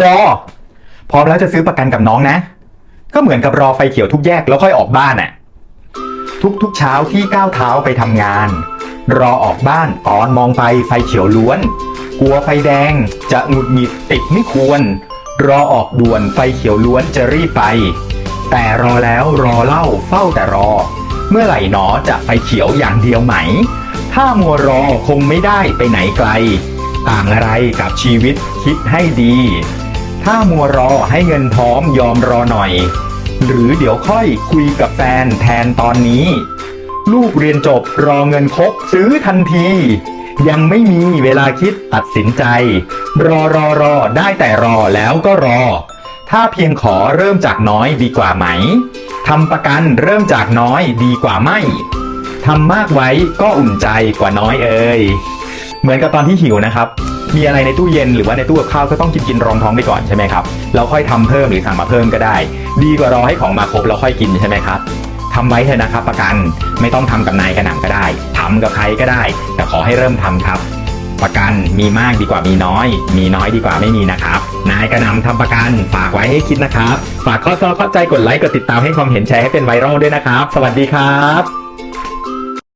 รอ พร้อมแล้วจะซื้อประกันกับน้องนะ ก็เหมือนกับรอไฟเขียวทุกแยกแล้วค่อยออกบ้านน่ะทุกๆเช้าที่ก้าวเท้าไปทำงาน รอออกบ้านตอนมองไปไฟเขียวล้วน กลัวไฟแดงจะหงุดหงิดติดไม่ควร รอออกด่วนไฟเขียวล้วนจะรีบไป แต่รอแล้วรอเล่าเฝ้าแต่รอ เมื่อไหร่หนอจะไฟเขียวอย่างเดียวไหม ถ้ามัวรอคงไม่ได้ไปไหนไกล ต่างอะไรกับชีวิตคิดให้ดี ถ้ามัวรอให้เงินพร้อมยอมรอหน่อย หรือเดี๋ยวค่อยคุยกับแฟนแทนตอนนี้ ลูกเรียนจบรอเงินครบซื้อทันที ยังไม่มีเวลาคิดตัดสินใจ รอรอรอได้แต่รอแล้วก็รอ ถ้าเพียงขอเริ่มจากน้อยดีกว่าไหมทำประกันเริ่มจากน้อยดีกว่าไม่ทำมากไว้ก็อุ่นใจกว่าน้อยเอ่ย เหมือนกับตอนที่หิวนะครับ มีอะไรในตู้เย็นหรือว่าในตู้กับข้าวก็ต้องกินกินรองท้องไปก่อนใช่ไหมครับแล้วค่อยทำเพิ่มหรือสั่งมาเพิ่มก็ได้ ดีกว่ารอให้ของมาครบแล้วค่อยกินใช่ไหมครับทำไว้เถอะนะครับ ประกันไม่ต้องทำกับนายกระหน่ำก็ได้ทำกับใครก็ได้ แต่ขอให้เริ่มทำครับ ประกันมีมากดีกว่ามีน้อย มีน้อยดีกว่าไม่มีนะครับ นายกระหน่ำทำประกันฝากไว้ให้คิดนะครับ ฝากข้อต่อเข้าใจกดไลค์กดติดตามให้ความเห็นแชร์ให้เป็นไวรัลด้วยนะครับ สวัสดีครับ